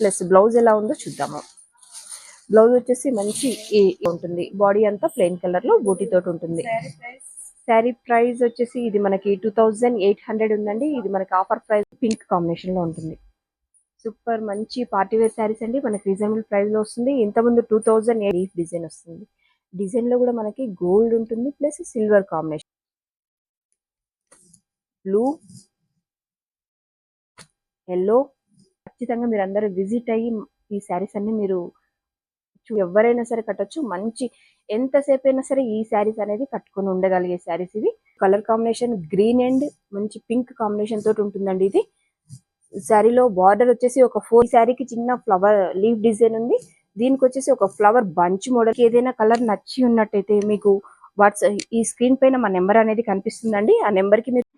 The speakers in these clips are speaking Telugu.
ప్లస్ బ్లౌజ్ ఎలా ఉందో చూద్దాము. బ్లౌజ్ వచ్చేసి మంచి ఉంటుంది. బాడీ అంతా ప్లెయిన్ కలర్లో బూటీ తోటి ఉంటుంది. శారీ ప్రైస్ వచ్చేసి ఇది మనకి టూ థౌజండ్ ఎయిట్ హండ్రెడ్ ఉందండి. ఇది మనకి ఆఫర్ ప్రైస్ పింక్ కాంబినేషన్లో ఉంటుంది. సూపర్ మంచి పార్టీ వేర్ శారీస్ అండి. మనకి రీజనబుల్ ప్రైస్లో వస్తుంది. ఇంతకుముందు టూ థౌజండ్ ఎయిట్ డిజైన్ వస్తుంది. డిజైన్లో కూడా మనకి గోల్డ్ ఉంటుంది plus silver combination blue yellow ఖచ్చితంగా మీరు అందరూ విజిట్ అయ్యి ఈ శారీస్ అన్ని మీరు ఎవరైనా సరే కట్టొచ్చు. మంచి ఎంతసేపు అయినా సరే ఈ శారీస్ అనేది కట్టుకొని ఉండగలిగే శారీస్ ఇవి. కలర్ కాంబినేషన్ గ్రీన్ అండ్ మంచి పింక్ కాంబినేషన్ తోటి ఉంటుందండి ఇది. శారీలో బార్డర్ వచ్చేసి ఒక ఫోర్ శారీకి చిన్న ఫ్లవర్ లీఫ్ డిజైన్ ఉంది. దీనికి వచ్చేసి ఒక ఫ్లవర్ బంచ్ మోడల్. ఏదైనా కలర్ నచ్చి ఉన్నట్టయితే మీకు వాట్సాప్ ఈ స్క్రీన్ పైన మా నెంబర్ అనేది కనిపిస్తుందండి. ఆ నెంబర్కి మీరు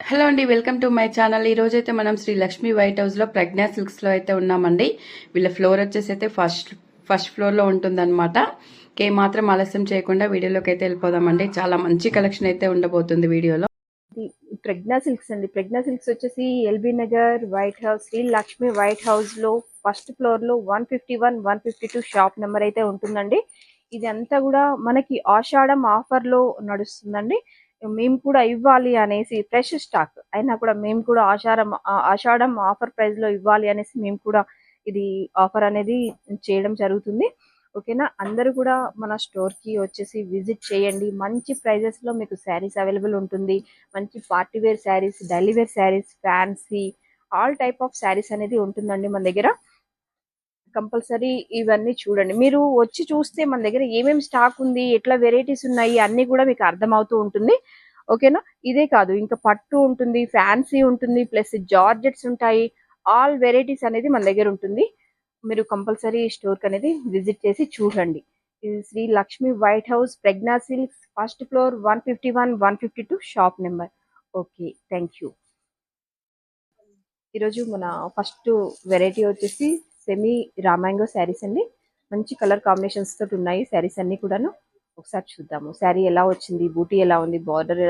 హలో అండి వెల్కమ్ టు మై ఛానల్. ఈ రోజు అయితే మనం శ్రీ లక్ష్మీ వైట్ హౌస్లో ప్రజ్ఞా సిల్క్స్లో అయితే ఉన్నామండి. వీళ్ళ ఫ్లోర్ వచ్చేసి అయితే ఫస్ట్ ఫస్ట్ ఫ్లోర్లో ఉంటుందన్నమాట. కే మాత్రం ఆలస్యం చేయకుండా వీడియోలోకి అయితే వెళ్ళిపోదామండి. చాలా మంచి కలెక్షన్ అయితే ఉండబోతుంది వీడియోలో. ప్రజ్ఞా సిల్క్స్ అండి. ప్రజ్ఞా సిల్క్స్ వచ్చేసి LB Nagar white house Sri Lakshmi white హౌస్లో ఫస్ట్ ఫ్లోర్లో one fifty one one fifty two shop number అయితే ఉంటుందండి. ఇది అంతా కూడా మనకి ఆషాఢం ఆఫర్లో నడుస్తుందండి. మేము కూడా ఇవ్వాలి అనేసి ఫ్రెష్ స్టాక్ అయినా కూడా మేము కూడా ఆషాఢం ఆ- ఆషాఢం ఆఫర్ ప్రైస్లో ఇవ్వాలి అనేసి మేము కూడా ఇది ఆఫర్ అనేది చేయడం జరుగుతుంది. ఓకేనా అందరూ కూడా మన స్టోర్కి వచ్చేసి విజిట్ చేయండి. మంచి ప్రైజెస్లో మీకు శారీస్ అవైలబుల్ ఉంటుంది. మంచి party wear saris daily wear saris fancy all type of saris అనేది ఉంటుందండి మన దగ్గర. కంపల్సరీ ఇవన్నీ చూడండి. మీరు వచ్చి చూస్తే మన దగ్గర ఏమేమి స్టాక్ ఉంది ఎట్లా వెరైటీస్ ఉన్నాయి అన్ని కూడా మీకు అర్థమవుతూ ఉంటుంది. ఓకేనా? ఇదే కాదు ఇంకా పట్టు ఉంటుంది ఫ్యాన్సీ ఉంటుంది ప్లస్ జార్జెట్స్ ఉంటాయి. ఆల్ వెరైటీస్ అనేది మన దగ్గర ఉంటుంది. మీరు కంపల్సరీ స్టోర్కి అనేది విజిట్ చేసి చూడండి. ఇది Shri Lakshmi white house Pragna silks first floor one fifty one one fifty two shop number. Okay thank you ఈరోజు మన ఫస్ట్ వెరైటీ వచ్చేసి సెమీ రామాంగో శారీస్ అండి. మంచి కలర్ కాంబినేషన్స్ తోటి ఉన్నాయి శారీస్ అన్ని కూడాను. ఒకసారి చూద్దాము. శారీ ఎలా వచ్చింది? బూటీ ఎలా ఉంది? బార్డర్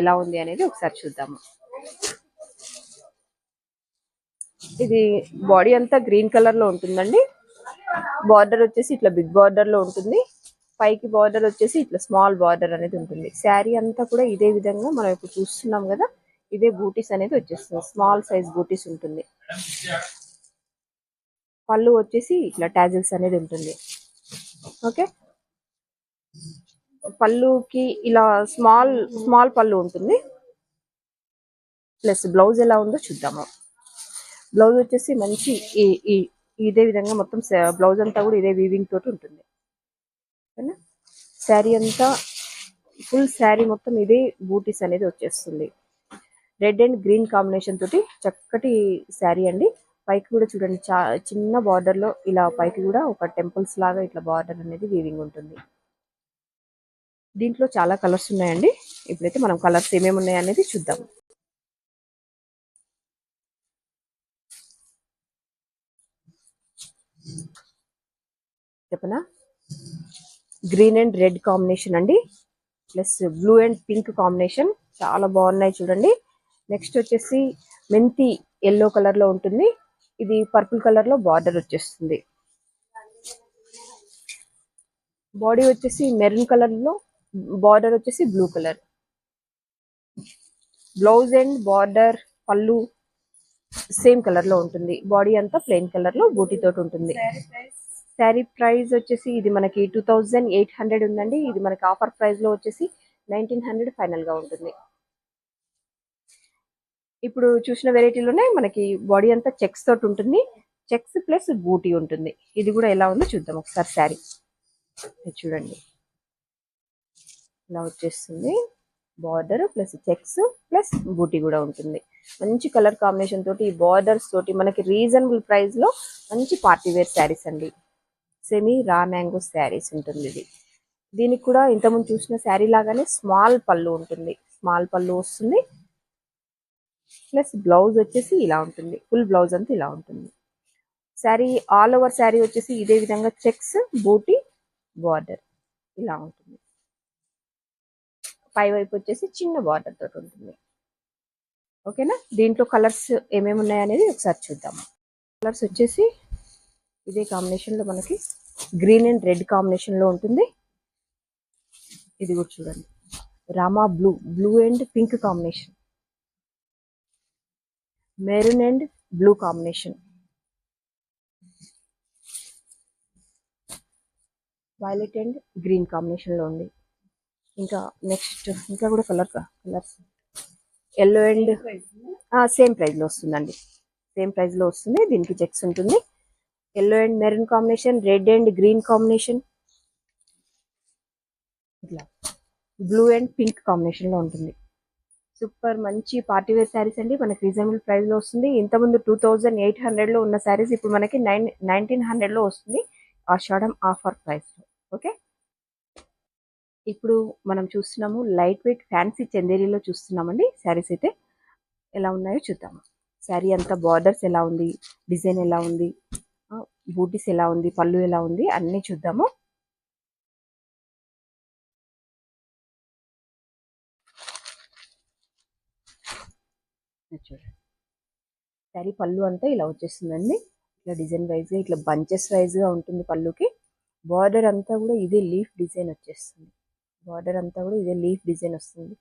ఎలా ఉంది అనేది ఒకసారి చూద్దాము. ఇది బాడీ అంతా గ్రీన్ కలర్లో ఉంటుందండి. బార్డర్ వచ్చేసి ఇట్లా బిగ్ బార్డర్లో ఉంటుంది. పైకి బార్డర్ వచ్చేసి ఇట్లా స్మాల్ బార్డర్ అనేది ఉంటుంది. శారీ అంతా కూడా ఇదే విధంగా మనం ఇప్పుడు చూస్తున్నాం కదా ఇదే బూటీస్ అనేది వచ్చేస్తుంది. స్మాల్ సైజ్ బూటీస్ ఉంటుంది. పళ్ళు వచ్చేసి ఇట్లా టాజిల్స్ అనేది ఉంటుంది. ఓకే? పళ్ళుకి ఇలా స్మాల్ స్మాల్ పళ్ళు ఉంటుంది. ప్లస్ బ్లౌజ్ ఎలా ఉందో చూద్దాము. బ్లౌజ్ వచ్చేసి మంచి ఇదే విధంగా మొత్తం బ్లౌజ్ అంతా కూడా ఇదే వీవింగ్ తోటి ఉంటుంది. ఓకేనా శారీ అంతా ఫుల్ శారీ మొత్తం ఇదే బూటీస్ అనేది వచ్చేస్తుంది. రెడ్ అండ్ గ్రీన్ కాంబినేషన్ తోటి చక్కటి శారీ అండి. పైకి కూడా చూడండి చా చిన్న బార్డర్లో ఇలా పైకి కూడా ఒక టెంపుల్స్ లాగా ఇట్లా బార్డర్ అనేది వీవింగ్ ఉంటుంది. దీంట్లో చాలా కలర్స్ ఉన్నాయండి. ఇప్పుడైతే మనం కలర్స్ ఏమేమి ఉన్నాయి అనేది చూద్దాం. చెప్పనా? గ్రీన్ అండ్ రెడ్ కాంబినేషన్ అండి. Plus blue and pink combination చాలా బాగున్నాయి చూడండి. నెక్స్ట్ వచ్చేసి మెంతి ఎల్లో కలర్లో ఉంటుంది. ఇది పర్పుల్ కలర్లో బార్డర్ వచ్చేస్తుంది. బాడీ వచ్చేసి మెరూన్ కలర్లో బార్డర్ వచ్చేసి blue colour. Blouse and border పళ్ళు సేమ్ కలర్లో ఉంటుంది. బాడీ అంతా ప్లెయిన్ కలర్లో బూటీ తోటి ఉంటుంది. శారీ ప్రైస్ వచ్చేసి ఇది మనకి టూ థౌజండ్ ఎయిట్ హండ్రెడ్ ఉందండి. ఇది మనకి ఆఫర్ ప్రైస్లో వచ్చేసి నైన్టీన్ హండ్రెడ్ ఫైనల్గా ఉంటుంది. ఇప్పుడు చూసిన వెరైటీలోనే మనకి బాడీ అంతా చెక్స్ తోటి ఉంటుంది. చెక్స్ ప్లస్ బూటీ ఉంటుంది. ఇది కూడా ఎలా ఉందో చూద్దాం ఒకసారి శారీ. చూడండి. ఇలా వచ్చేస్తుంది. బార్డర్ ప్లస్ చెక్స్ ప్లస్ బూటీ కూడా ఉంటుంది. మంచి కలర్ కాంబినేషన్ తోటి ఈ బార్డర్స్ తోటి మనకి రీజనబుల్ ప్రైస్లో మంచి పార్టీ వేర్ శారీస్ అండి. సెమీ రా మ్యాంగో శారీస్ ఉంటుంది ఇది. దీనికి కూడా ఇంతకుముందు చూసిన శారీ లాగానే స్మాల్ పళ్ళు ఉంటుంది. స్మాల్ పళ్ళు వస్తుంది. ప్లస్ బ్లౌజ్ వచ్చేసి ఇలా ఉంటుంది. ఫుల్ బ్లౌజ్ అంతా ఇలా ఉంటుంది. శారీ ఆల్ ఓవర్ శారీ వచ్చేసి ఇదే విధంగా చెక్స్ బూటీ బార్డర్ ఇలా ఉంటుంది. పై వైపు వచ్చేసి చిన్న బార్డర్ తోటి ఉంటుంది. ఓకేనా? దీంట్లో కలర్స్ ఏమేమి ఉన్నాయనేది ఒకసారి చూద్దాము కలర్స్ వచ్చేసి ఇదే కాంబినేషన్లో మనకి గ్రీన్ అండ్ రెడ్ కాంబినేషన్లో ఉంటుంది. ఇది కూడా చూడండి. Rama blue blue and pink combination. Maroon and blue combination. Violet and green కాంబినేషన్లో ఉంది. ఇంకా నెక్స్ట్ ఇంకా కూడా colour colours yellow and same ప్రైస్లో వస్తుందండి. సేమ్ ప్రైస్లో వస్తుంది. దీనికి చెక్స్ ఉంటుంది. Yellow and maroon combination red and green combination ఇట్లా. బ్లూ అండ్ పింక్ కాంబినేషన్లో ఉంటుంది. సూపర్ మంచి పార్టీ వేర్ శారీస్ అండి. మనకి రీజనబుల్ ప్రైస్లో వస్తుంది. ఇంతకుముందు టూ థౌజండ్ ఎయిట్ హండ్రెడ్లో ఉన్న శారీస్ ఇప్పుడు మనకి నైన్ నైన్టీన్ హండ్రెడ్లో వస్తుంది. ఆషాఢం ఆఫర్ ప్రైస్లో. ఓకే? ఇప్పుడు మనం చూస్తున్నాము లైట్ వెయిట్ ఫ్యాన్సీ చందేరీలో చూస్తున్నామండి. శారీస్ అయితే ఎలా ఉన్నాయో చూద్దాము. శారీ అంతా బార్డర్స్ ఎలా ఉంది? డిజైన్ ఎలా ఉంది? బూటీస్ ఎలా ఉంది? పళ్ళు ఎలా ఉంది? అన్నీ చూద్దాము. చూడండి. శారీ పళ్ళు అంతా ఇలా వచ్చేస్తుందండి. ఇట్లా డిజైన్ వైజ్గా ఇట్లా బంచెస్ వైజ్గా ఉంటుంది పళ్ళుకి. బార్డర్ అంతా కూడా ఇదే లీఫ్ డిజైన్ వచ్చేస్తుంది. బార్డర్ అంతా కూడా ఇదే లీఫ్ డిజైన్ వస్తుంది.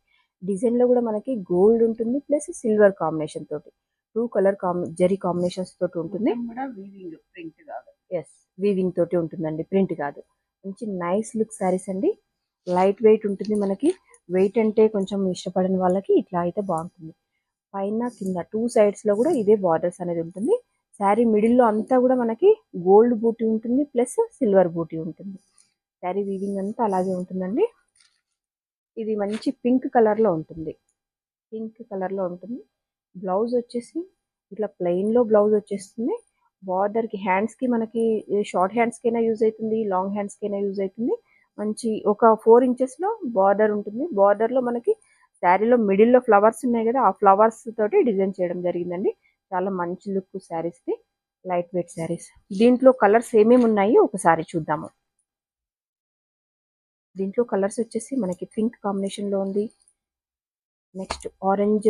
డిజైన్లో కూడా మనకి గోల్డ్ ఉంటుంది ప్లస్ సిల్వర్ కాంబినేషన్ తోటి. Two colour combi zari combinations తోటి ఉంటుంది. వీవింగ్ ప్రింట్ కాదు. ఎస్ వీవింగ్ తోటి ఉంటుందండి ప్రింట్ కాదు. మంచి నైస్ లుక్ శారీస్ అండి. లైట్ వెయిట్ ఉంటుంది మనకి. వెయిట్ అంటే కొంచెం ఇష్టపడని వాళ్ళకి ఇట్లా అయితే బాగుంటుంది. పైన కింద టూ సైడ్స్లో కూడా ఇదే బార్డర్స్ అనేది ఉంటుంది. శారీ మిడిల్లో అంతా కూడా మనకి గోల్డ్ బూటీ ఉంటుంది ప్లస్ సిల్వర్ బూటీ ఉంటుంది. శారీ వీవింగ్ అంతా అలాగే ఉంటుందండి. ఇది మంచి పింక్ కలర్లో ఉంటుంది. పింక్ కలర్లో ఉంటుంది. బ్లౌజ్ వచ్చేసి ఇట్లా ప్లెయిన్లో బ్లౌజ్ వచ్చేస్తుంది. బార్డర్కి హ్యాండ్స్కి మనకి షార్ట్ హ్యాండ్స్కైనా యూజ్ అవుతుంది లాంగ్ హ్యాండ్స్కైనా యూజ్ అవుతుంది. మంచి ఒక ఫోర్ ఇంచెస్లో బార్డర్ ఉంటుంది. బార్డర్లో మనకి శారీలో మిడిల్లో ఫ్లవర్స్ ఉన్నాయి కదా ఆ ఫ్లవర్స్ తోటి డిజైన్ చేయడం జరిగిందండి. చాలా మంచి లుక్ శారీస్కి లైట్ వెయిట్ శారీస్. దీంట్లో కలర్స్ ఏమేమి ఉన్నాయి ఒకసారి చూద్దాము. దీంట్లో కలర్స్ వచ్చేసి మనకి పింక్ కాంబినేషన్లో ఉంది. నెక్స్ట్ ఆరెంజ్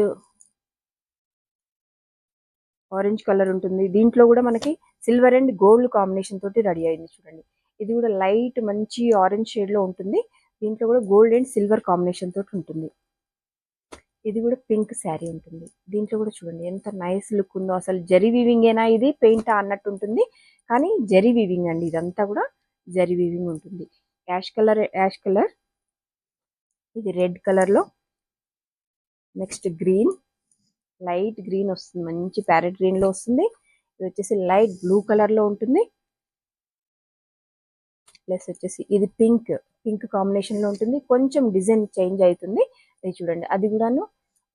ఆరెంజ్ కలర్ ఉంటుంది. దీంట్లో కూడా మనకి సిల్వర్ అండ్ గోల్డ్ కాంబినేషన్ తోటి రెడీ అయింది చూడండి. ఇది కూడా లైట్ మంచి ఆరెంజ్ షేడ్లో ఉంటుంది. దీంట్లో కూడా గోల్డ్ అండ్ సిల్వర్ కాంబినేషన్ తోటి ఉంటుంది. ఇది కూడా పింక్ శారీ ఉంటుంది. దీంట్లో కూడా చూడండి ఎంత నైస్ లుక్ ఉందో. అసలు జరీ వీవింగ్ ఏనా ఇది? పెయింట్ అన్నట్టు ఉంటుంది. కానీ జరీ వీవింగ్ అండి. ఇదంతా కూడా జరీ వీవింగ్ ఉంటుంది. Ash colour ash colour. ఇది రెడ్ కలర్లో. Next green. లైట్ గ్రీన్ వస్తుంది. మంచి ప్యారెట్ గ్రీన్లో వస్తుంది. ఇది వచ్చేసి లైట్ బ్లూ కలర్లో ఉంటుంది. ప్లస్ వచ్చేసి ఇది పింక్. పింక్ కాంబినేషన్లో ఉంటుంది. కొంచెం డిజైన్ చేంజ్ అవుతుంది. ఇది చూడండి. అది కూడాను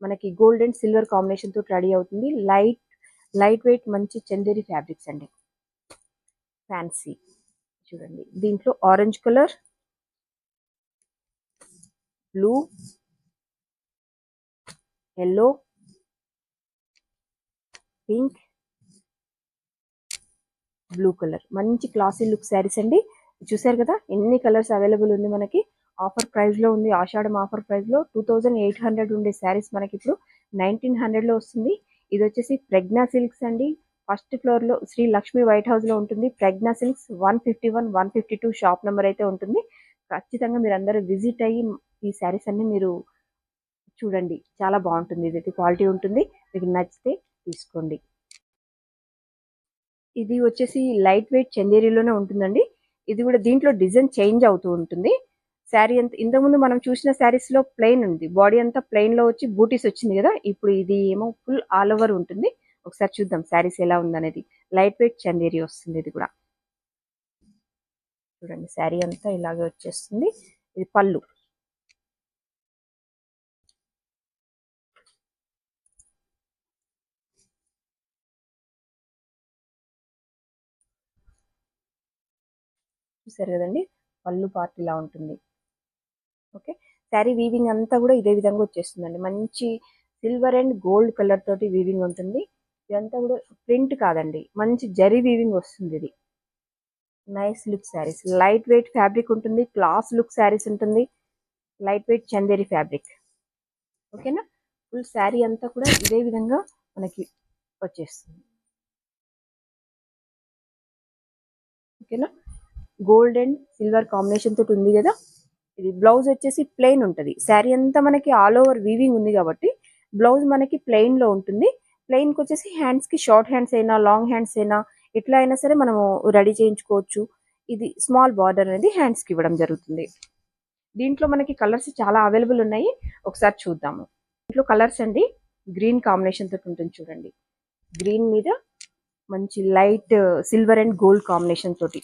మనకి గోల్డ్ అండ్ సిల్వర్ కాంబినేషన్తో రెడీ అవుతుంది. లైట్ లైట్ వెయిట్ మంచి చందేరి ఫ్యాబ్రిక్స్ అండి. ఫ్యాన్సీ చూడండి. దీంట్లో orange colour blue yellow pink blue colour మంచి క్లాసీ లుక్ శారీస్ అండి. చూసారు కదా? ఎన్ని కలర్స్ అవైలబుల్ ఉంది మనకి? ఆఫర్ ప్రైస్లో ఉంది. ఆషాఢం ఆఫర్ ప్రైస్లో టూ థౌజండ్ ఎయిట్ హండ్రెడ్ ఉండే శారీస్ మనకి ఇప్పుడు నైన్టీన్ హండ్రెడ్లో వస్తుంది. ఇది వచ్చేసి ప్రజ్ఞా సిల్క్స్ అండి. ఫస్ట్ ఫ్లోర్లో శ్రీ లక్ష్మి వైట్ హౌస్లో ఉంటుంది. Pragna silks one fifty one one fifty two shop number అయితే ఉంటుంది. ఖచ్చితంగా మీరు అందరూ విజిట్ అయ్యి ఈ శారీస్ అన్ని మీరు చూడండి. చాలా బాగుంటుంది. ఇది క్వాలిటీ ఉంటుంది. మీకు నచ్చితే తీసుకోండి. ఇది వచ్చేసి లైట్ వెయిట్ చందేరీలోనే ఉంటుందండి. ఇది కూడా దీంట్లో డిజైన్ చేంజ్ అవుతూ ఉంటుంది. శారీ అంత ఇంతకుముందు మనం చూసిన శారీస్లో ప్లెయిన్ ఉంది. బాడీ అంతా ప్లెయిన్లో వచ్చి బూటీస్ వచ్చింది కదా ఇప్పుడు ఇది ఏమో ఫుల్ ఆల్ ఓవర్ ఉంటుంది. ఒకసారి చూద్దాం శారీస్ ఎలా ఉందనేది. లైట్ వెయిట్ చందేరి వస్తుంది ఇది కూడా. చూడండి శారీ అంతా ఇలాగే వచ్చేస్తుంది. ఇది పళ్ళు. చూసారు కదండి? పళ్ళు పార్ట్ ఇలా ఉంటుంది. ఓకే? శారీ వీవింగ్ అంతా కూడా ఇదే విధంగా వచ్చేస్తుందండి. మంచి సిల్వర్ అండ్ గోల్డ్ కలర్ తోటి వీవింగ్ ఉంటుంది. ఇదంతా కూడా ప్రింట్ కాదండి. మంచి జరీ వీవింగ్ వస్తుంది ఇది. Nice look saris. Light weight fabric ఉంటుంది. క్లాస్ లుక్ శారీస్ ఉంటుంది. Light weight Chanderi fabric. ఓకేనా? ఫుల్ శారీ అంతా కూడా ఇదే విధంగా మనకి వచ్చేస్తుంది. ఓకేనా? గోల్డ్ అండ్ సిల్వర్ కాంబినేషన్ తోటి ఉంది కదా? ఇది బ్లౌజ్ వచ్చేసి ప్లెయిన్ ఉంటుంది. శారీ అంతా మనకి ఆల్ ఓవర్ వీవింగ్ ఉంది కాబట్టి బ్లౌజ్ మనకి ప్లెయిన్లో ఉంటుంది. ప్లెయిన్కి వచ్చేసి హ్యాండ్స్కి షార్ట్ హ్యాండ్స్ అయినా లాంగ్ హ్యాండ్స్ అయినా ఎట్లా అయినా సరే మనము రెడీ చేయించుకోవచ్చు. ఇది స్మాల్ బార్డర్ అనేది హ్యాండ్స్కి ఇవ్వడం జరుగుతుంది. దీంట్లో మనకి కలర్స్ చాలా అవైలబుల్ ఉన్నాయి. ఒకసారి చూద్దాము. దీంట్లో కలర్స్ అండి గ్రీన్ కాంబినేషన్ తోటి ఉంటుంది చూడండి. గ్రీన్ మీద మంచి light silver and gold combination తోటి.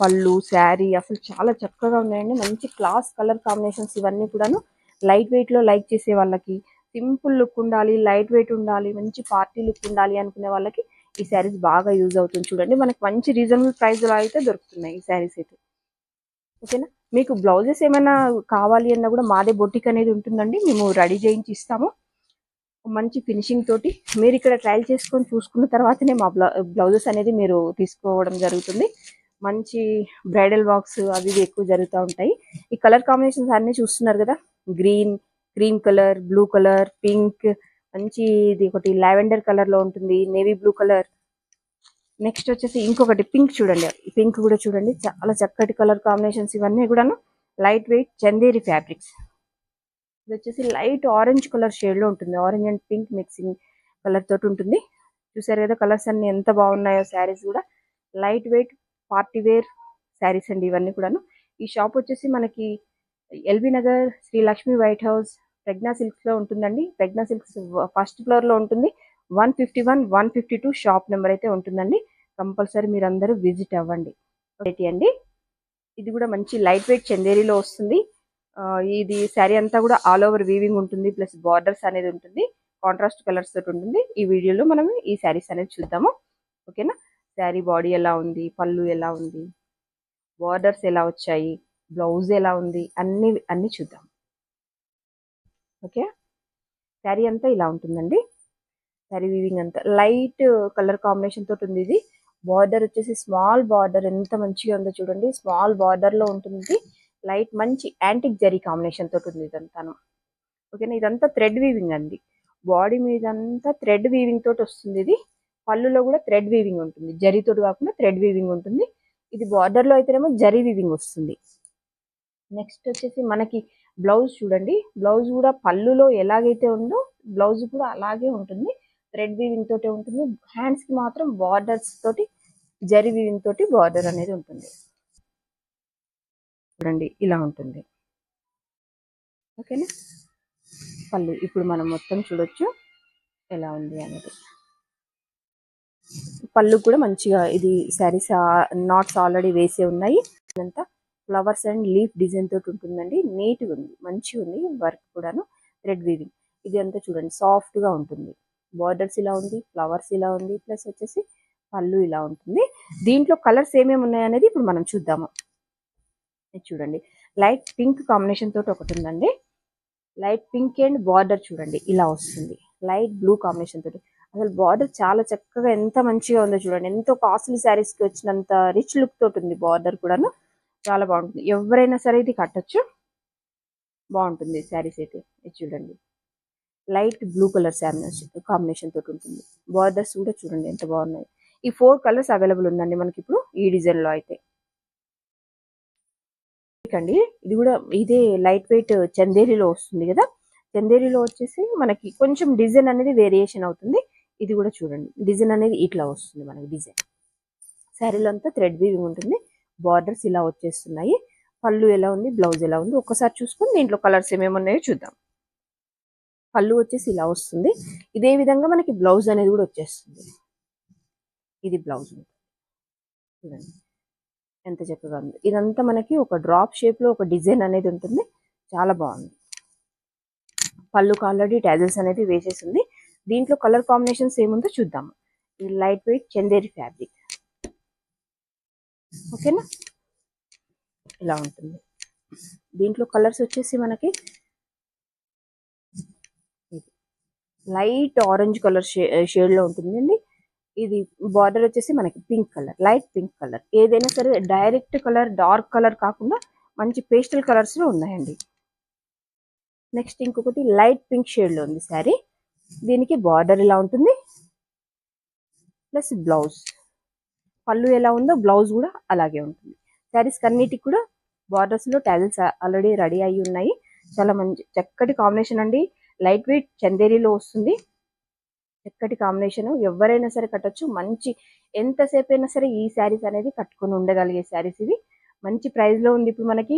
పళ్ళు శారీ అసలు చాలా చక్కగా ఉన్నాయండి. మంచి క్లాస్ కలర్ కాంబినేషన్స్ ఇవన్నీ కూడాను లైట్ వెయిట్లో లైక్ చేసే వాళ్ళకి సింపుల్ లుక్ ఉండాలి లైట్ వెయిట్ ఉండాలి మంచి పార్టీ లుక్ ఉండాలి అనుకునే వాళ్ళకి ఈ శారీస్ బాగా యూజ్ అవుతుంది. చూడండి మనకి మంచి రీజనబుల్ ప్రైస్లో అయితే దొరుకుతున్నాయి ఈ శారీస్ అయితే. ఓకేనా? మీకు బ్లౌజెస్ ఏమైనా కావాలి అన్నా కూడా మాదే బొటిక్ అనేది ఉంటుందండి. మేము రెడీ చేయించి ఇస్తాము. మంచి ఫినిషింగ్ తోటి మీరు ఇక్కడ ట్రయల్ చేసుకొని చూసుకున్న తర్వాతనే మా బ్లౌజెస్ అనేది మీరు తీసుకోవడం జరుగుతుంది. మంచి బ్రైడల్ బాక్స్ అవి ఇవి ఎక్కువ జరుగుతూ ఉంటాయి. ఈ కలర్ కాంబినేషన్స్ అన్ని చూస్తున్నారు కదా? Green cream colour blue colour pink మంచి ఇది ఒకటి లావెండర్ కలర్లో ఉంటుంది నేవీ బ్లూ కలర్ నెక్స్ట్ వచ్చేసి ఇంకొకటి పింక్ చూడండి. పింక్ కూడా చూడండి. చాలా చక్కటి కలర్ కాంబినేషన్స్ ఇవన్నీ కూడాను. లైట్ వెయిట్ చందేరి ఫ్యాబ్రిక్స్ ఇది వచ్చేసి లైట్ ఆరెంజ్ కలర్ షేడ్లో ఉంటుంది. Orange and pink mixing colour తోటి ఉంటుంది. చూసారు కదా కలర్స్ అన్ని ఎంత బాగున్నాయో శారీస్ కూడా. Light weight party wear saris అండి ఇవన్నీ కూడాను. ఈ షాప్ వచ్చేసి మనకి LB Nagar Shri Lakshmi white house Pragna సిల్క్స్లో ఉంటుందండి. ప్రజ్ఞా సిల్క్స్ ఫస్ట్ ఫ్లోర్లో ఉంటుంది. One fifty one one fifty two shop number అయితే ఉంటుందండి. కంపల్సరీ మీరు అందరూ విజిట్ అవ్వండి. ఓకే అండి. ఇది కూడా మంచి లైట్ వెయిట్ చందేరీలో వస్తుంది. ఇది శారీ అంతా కూడా ఆల్ ఓవర్ వీవింగ్ ఉంటుంది. ప్లస్ బార్డర్స్ అనేది ఉంటుంది. కాంట్రాస్ట్ కలర్స్ తోటి ఉంటుంది. ఈ వీడియోలో మనం ఈ శారీస్ అనేది చూద్దాము. ఓకేనా? శారీ బాడీ ఎలా ఉంది పళ్ళు ఎలా ఉంది బార్డర్స్ ఎలా వచ్చాయి బ్లౌజ్ ఎలా ఉంది అన్ని అన్ని చూద్దాం. ఓకే? శారీ అంతా ఇలా ఉంటుందండి. శారీ వీవింగ్ అంతా. లైట్ కలర్ కాంబినేషన్ తోటి ఉంది ఇది. బార్డర్ వచ్చేసి స్మాల్ బార్డర్ ఎంత మంచిగా ఉందో చూడండి. స్మాల్ బార్డర్లో ఉంటుంది. లైట్ మంచి యాంటిక్ జరీ కాంబినేషన్ తోటి ఉంది ఇదంతాను. ఓకేనా? ఇదంతా థ్రెడ్ వీవింగ్ అండి. బాడీ మీద అంతా థ్రెడ్ వీవింగ్ తోటి వస్తుంది ఇది. పళ్ళులో కూడా థ్రెడ్ వీవింగ్ ఉంటుంది. జరీతోటి కాకుండా థ్రెడ్ వీవింగ్ ఉంటుంది. ఇది బార్డర్లో అయితేనేమో జరీ వీవింగ్ వస్తుంది. నెక్స్ట్ వచ్చేసి మనకి బ్లౌజ్ చూడండి. బ్లౌజ్ కూడా పళ్ళులో ఎలాగైతే ఉందో బ్లౌజ్ కూడా అలాగే ఉంటుంది. థ్రెడ్ వీవింగ్ తోటే ఉంటుంది. హ్యాండ్స్కి మాత్రం బార్డర్స్ తోటి జరీ వీవింగ్ తోటి బార్డర్ అనేది ఉంటుంది. చూడండి ఇలా ఉంటుంది. ఓకేనా పళ్ళు ఇప్పుడు మనం మొత్తం చూడొచ్చు ఎలా ఉంది అనేది. పళ్ళు కూడా మంచిగా ఇది శారీస్ నాట్స్ ఆల్రెడీ వేసే ఉన్నాయి. ఇదంతా ఫ్లవర్స్ అండ్ లీఫ్ డిజైన్ తోటి ఉంటుందండి. నీట్గా ఉంది మంచిగా ఉంది వర్క్ కూడాను. థ్రెడ్ వీవింగ్ ఇది అంతా చూడండి సాఫ్ట్గా ఉంటుంది. బార్డర్స్ ఇలా ఉంది ఫ్లవర్స్ ఇలా ఉంది ప్లస్ వచ్చేసి పళ్ళు ఇలా ఉంటుంది. దీంట్లో కలర్స్ ఏమేమి ఉన్నాయి అనేది ఇప్పుడు మనం చూద్దాము. చూడండి లైట్ పింక్ కాంబినేషన్ తోటి ఒకటి ఉందండి. లైట్ పింక్ అండ్ బార్డర్ చూడండి ఇలా వస్తుంది. లైట్ బ్లూ కాంబినేషన్ తోటి. అసలు బార్డర్ చాలా చక్కగా ఎంత మంచిగా ఉందో చూడండి. ఎంతో కాస్ట్లీ శారీస్కి వచ్చినంత రిచ్ లుక్ తోటి ఉంది బార్డర్ కూడాను. చాలా బాగుంటుంది. ఎవరైనా సరే ఇది కట్టొచ్చు. బాగుంటుంది శారీస్ అయితే. ఇది చూడండి. లైట్ బ్లూ కలర్ కాంబినేషన్ తోటి ఉంటుంది. బార్డర్స్ కూడా చూడండి ఎంత బాగున్నాయి. ఈ ఫోర్ కలర్స్ అవైలబుల్ ఉందండి మనకి ఇప్పుడు ఈ డిజైన్లో అయితే. అండి ఇది కూడా ఇదే లైట్ వెయిట్ చందేరిలో వస్తుంది కదా. చందేరిలో వచ్చేసి మనకి కొంచెం డిజైన్ అనేది వేరియేషన్ అవుతుంది. ఇది కూడా చూడండి. డిజైన్ అనేది ఇట్లా వస్తుంది మనకి డిజైన్. శారీలో అంతా థ్రెడ్ వీవింగ్ ఉంటుంది. బార్డర్స్ ఇలా వచ్చేస్తున్నాయి. పళ్ళు ఎలా ఉంది? బ్లౌజ్ ఎలా ఉంది? ఒక్కసారి చూసుకొని దీంట్లో కలర్స్ ఏమేమి ఉన్నాయో చూద్దాం. పళ్ళు వచ్చేసి ఇలా వస్తుంది. ఇదే విధంగా మనకి బ్లౌజ్ అనేది కూడా వచ్చేస్తుంది. ఇది బ్లౌజ్. చూడండి. ఎంత చక్కగా ఉంది. ఇదంతా మనకి ఒక డ్రాప్ షేప్లో ఒక డిజైన్ అనేది ఉంటుంది. చాలా బాగుంది. పళ్ళుకి ఆల్రెడీ ట్యాజల్స్ అనేది వేసేసింది. దీంట్లో కలర్ కాంబినేషన్స్ ఏముందో చూద్దాము. ఈ లైట్ వెయిట్ చందేరి ఫ్యాబ్రిక్ ఓకేనా ఇలా ఉంటుంది. దీంట్లో కలర్స్ వచ్చేసి మనకి లైట్ ఆరెంజ్ కలర్ షేడ్లో ఉంటుందండి. ఇది బార్డర్ వచ్చేసి మనకి pink colour light pink colour ఏదైనా సరే డైరెక్ట్ కలర్ డార్క్ కలర్ కాకుండా మంచి పేస్టల్ కలర్స్లో ఉన్నాయండి. నెక్స్ట్ ఇంకొకటి లైట్ పింక్ షేడ్లో ఉంది శారీ. దీనికి బార్డర్ ఇలా ఉంటుంది? ప్లస్ బ్లౌజ్ పళ్ళు ఎలా ఉందో బ్లౌజ్ కూడా అలాగే ఉంటుంది. శారీస్ అన్నిటికి కూడా బార్డర్స్లో ట్యాజల్స్ ఆల్రెడీ రెడీ అయి ఉన్నాయి. చాలా మంచి చక్కటి కాంబినేషన్ అండి. లైట్ వెయిట్ చందేరిలో వస్తుంది. చక్కటి కాంబినేషన్ ఎవరైనా సరే కట్టొచ్చు. మంచి ఎంతసేపు అయినా సరే ఈ శారీస్ అనేది కట్టుకొని ఉండగలిగే శారీస్ ఇవి మంచి ప్రైస్లో ఉంది ఇప్పుడు మనకి.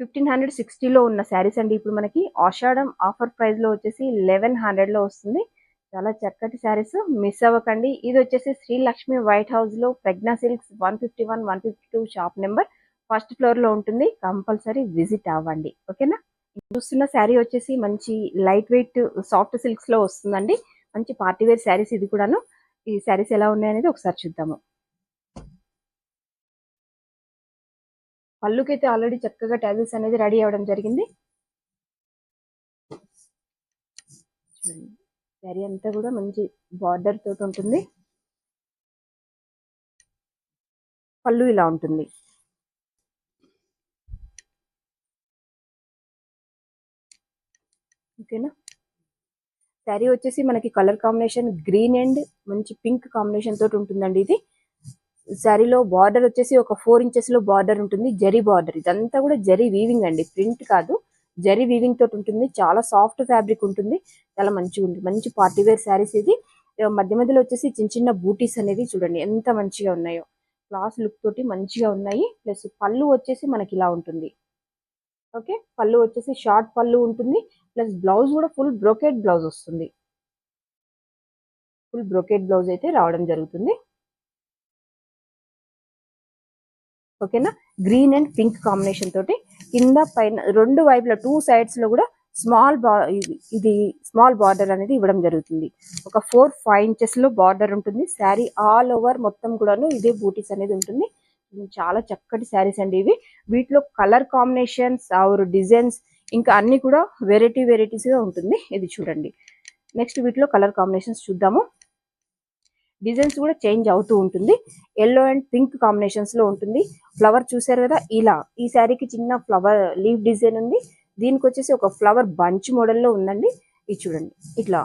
ఫిఫ్టీన్ హండ్రెడ్ సిక్స్టీలో ఉన్న శారీస్ అండి. ఇప్పుడు మనకి ఆషాఢం ఆఫర్ ప్రైస్లో వచ్చేసి లెవెన్ హండ్రెడ్లో వస్తుంది. చాలా చక్కటి శారీస్. మిస్ అవ్వకండి. ఇది వచ్చేసి శ్రీ లక్ష్మి వైట్ హౌస్లో Pragna silks one fifty one one fifty two shop number. First ఫ్లోర్లో ఉంటుంది. కంపల్సరీ విజిట్ అవ్వండి. ఓకేనా? చూస్తున్న శారీ వచ్చేసి మంచి లైట్ వెయిట్ సాఫ్ట్ సిల్క్స్లో వస్తుందండి. మంచి పార్టీ వేర్ శారీస్ ఇది కూడాను. ఈ శారీస్ ఎలా ఉన్నాయనేది ఒకసారి చూద్దాము. పళ్ళుకైతే ఆల్రెడీ చక్కగా టాజిల్స్ అనేది రెడీ అవ్వడం జరిగింది. చూడండి శారీ అంతా కూడా మంచి బార్డర్ తోటి ఉంటుంది. పళ్ళు ఇలా ఉంటుంది. ఓకేనా శారీ వచ్చేసి మనకి కలర్ కాంబినేషన్ గ్రీన్ అండ్ మంచి పింక్ కాంబినేషన్ తోటి ఉంటుందండి ఇది. శారీలో బార్డర్ వచ్చేసి ఒక ఫోర్ ఇంచెస్లో బార్డర్ ఉంటుంది. జరీ బార్డర్ ఇదంతా కూడా జరీ వీవింగ్ అండి. ప్రింట్ కాదు. జరీ వీవింగ్ తోటి ఉంటుంది. చాలా సాఫ్ట్ ఫ్యాబ్రిక్ ఉంటుంది. చాలా మంచిగా ఉంటుంది మంచి పార్టీ వేర్ శారీస్ ఇది. మధ్య మధ్యలో వచ్చేసి చిన్న చిన్న బూటీస్ అనేది చూడండి. ఎంత మంచిగా ఉన్నాయో. క్లాస్ లుక్ తోటి మంచిగా ఉన్నాయి. ప్లస్ పళ్ళు వచ్చేసి మనకి ఇలా ఉంటుంది. ఓకే? పళ్ళు వచ్చేసి షార్ట్ పళ్ళు ఉంటుంది. ప్లస్ బ్లౌజ్ కూడా ఫుల్ బ్రోకెట్ బ్లౌజ్ వస్తుంది. ఫుల్ బ్రోకెట్ బ్లౌజ్ అయితే రావడం జరుగుతుంది. ఓకేనా? గ్రీన్ అండ్ పింక్ కాంబినేషన్ తోటి కింద పైన రెండు వైపుల టూ సైడ్స్లో కూడా స్మాల్ బా ఇది స్మాల్ బార్డర్ అనేది ఇవ్వడం జరుగుతుంది. ఒక ఫోర్ ఫైవ్ ఇంచెస్లో బార్డర్ ఉంటుంది. శారీ ఆల్ ఓవర్ మొత్తం కూడాను ఇదే బూటీస్ అనేది ఉంటుంది. చాలా చక్కటి శారీస్ అండి ఇవి. వీటిలో కలర్ కాంబినేషన్స్ ఆర్ డిజైన్స్ ఇంకా అన్ని కూడా వెరైటీ వెరైటీస్గా ఉంటుంది. ఇది చూడండి. నెక్స్ట్ వీటిలో కలర్ కాంబినేషన్స్ చూద్దాము. డిజైన్స్ కూడా చేంజ్ అవుతూ ఉంటుంది. ఎల్లో అండ్ పింక్ కాంబినేషన్స్లో ఉంటుంది. ఫ్లవర్ చూసారు కదా ఇలా. ఈ శారీకి చిన్న ఫ్లవర్ లీఫ్ డిజైన్ ఉంది. దీనికి వచ్చేసి ఒక ఫ్లవర్ బంచ్ మోడల్లో ఉందండి. ఇది చూడండి. ఇట్లా.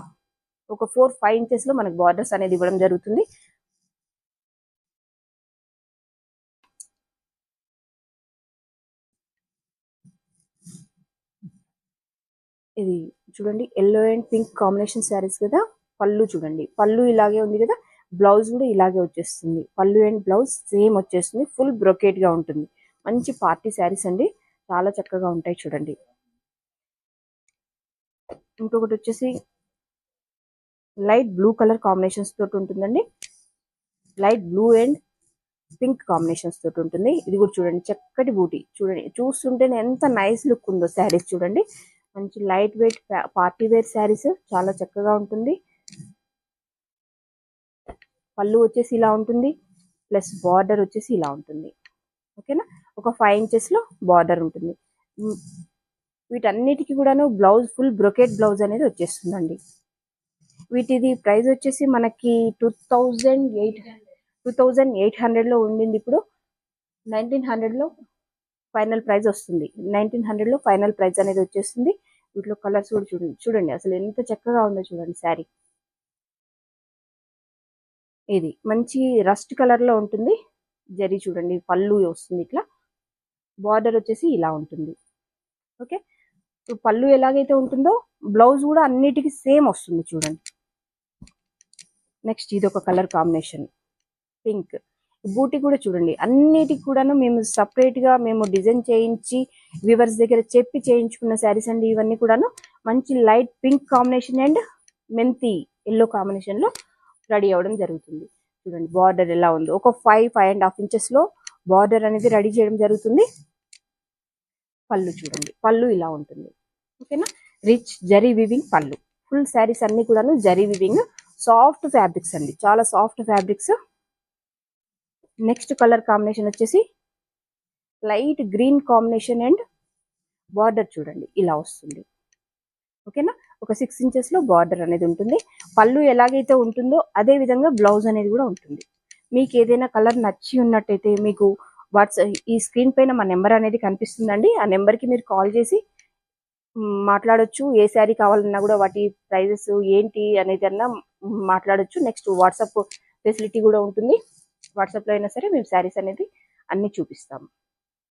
ఒక ఫోర్ ఫైవ్ ఇంచెస్లో మనకి బార్డర్స్ అనేది ఇవ్వడం జరుగుతుంది. ఇది చూడండి. Yellow and pink combination saris కదా. పళ్ళు చూడండి. పళ్ళు ఇలాగే ఉంది కదా. బ్లౌజ్ కూడా ఇలాగే వచ్చేస్తుంది. పళ్ళు అండ్ బ్లౌజ్ సేమ్ వచ్చేస్తుంది. ఫుల్ బ్రొకేట్గా ఉంటుంది. మంచి పార్టీ శారీస్ అండి. చాలా చక్కగా ఉంటాయి చూడండి. ఇంకొకటి వచ్చేసి లైట్ బ్లూ కలర్ కాంబినేషన్స్ తోటి ఉంటుందండి. Light blue and pink combinations తోటి ఉంటుంది. ఇది కూడా చూడండి. చక్కటి బూటీ. చూడండి. చూస్తుంటేనే ఎంత నైస్ లుక్ ఉందో శారీస్ చూడండి. మంచి light weight party wear saris. చాలా చక్కగా ఉంటుంది. పళ్ళు వచ్చేసి ఇలా ఉంటుంది ప్లస్ బార్డర్ వచ్చేసి ఇలా ఉంటుంది. ఓకేనా? ఒక ఫైవ్ ఇంచెస్లో బార్డర్ ఉంటుంది. వీటన్నిటికీ కూడాను బ్లౌజ్ ఫుల్ బ్రొకెట్ బ్లౌజ్ అనేది వచ్చేస్తుందండి. వీటిది ప్రైస్ వచ్చేసి మనకి two thousand eight two thousand eight హండ్రెడ్లో ఉండింది ఇప్పుడు. నైన్టీన్ హండ్రెడ్లో ఫైనల్ ప్రైజ్ వస్తుంది. నైన్టీన్ హండ్రెడ్లో ఫైనల్ ప్రైజ్ అనేది వచ్చేస్తుంది. వీటిలో కలర్స్ కూడా చూడండి చూడండి అసలు ఎంత చక్కగా ఉందో చూడండి శారీ. ఇది మంచి రస్ట్ కలర్లో ఉంటుంది. జరీ చూడండి పళ్ళు వస్తుంది ఇట్లా. బార్డర్ వచ్చేసి ఇలా ఉంటుంది. ఓకే? ఇప్పుడు పళ్ళు ఎలాగైతే ఉంటుందో బ్లౌజ్ కూడా అన్నిటికీ సేమ్ వస్తుంది చూడండి. నెక్స్ట్ ఇది ఒక కలర్ కాంబినేషన్. పింక్. బూటీ కూడా చూడండి అన్నిటికి కూడాను మేము సపరేట్గా మేము డిజైన్ చేయించి వ్యూవర్స్ దగ్గర చెప్పి చేయించుకున్న శారీస్ అండి ఇవన్నీ కూడాను. మంచి లైట్ పింక్ కాంబినేషన్ అండ్ మెంతి ఎల్లో కాంబినేషన్లో రెడీ అవ్వడం జరుగుతుంది. చూడండి బార్డర్ ఎలా ఉందో. ఒక ఫైవ్ ఫైవ్ అండ్ హాఫ్ ఇంచెస్లో బార్డర్ అనేది రెడీ చేయడం జరుగుతుంది. పళ్ళు చూడండి పళ్ళు ఇలా ఉంటుంది. ఓకేనా రిచ్ జరీ వివింగ్ పళ్ళు. ఫుల్ శారీస్ అన్ని కూడాను జరీ వివింగ్ సాఫ్ట్ ఫ్యాబ్రిక్స్ అండి. చాలా soft fabrics next colour combination వచ్చేసి light green combination and border చూడండి ఇలా వస్తుంది. ఓకేనా ఒక సిక్స్ ఇంచెస్లో బార్డర్ అనేది ఉంటుంది. పళ్ళు ఎలాగైతే ఉంటుందో అదే విధంగా బ్లౌజ్ అనేది కూడా ఉంటుంది. మీకు ఏదైనా కలర్ నచ్చి ఉన్నట్టయితే మీకు వాట్సాప్ ఈ స్క్రీన్ పైన మా నెంబర్ అనేది కనిపిస్తుందండి. ఆ నెంబర్కి మీరు కాల్ చేసి మాట్లాడొచ్చు. ఏ శారీ కావాలన్నా కూడా వాటి ప్రైజెస్ ఏంటి అనేది అన్నా మాట్లాడొచ్చు. నెక్స్ట్ వాట్సాప్ ఫెసిలిటీ కూడా ఉంటుంది. వాట్సాప్లో అయినా సరే మేము శారీస్ అనేది అన్ని చూపిస్తాము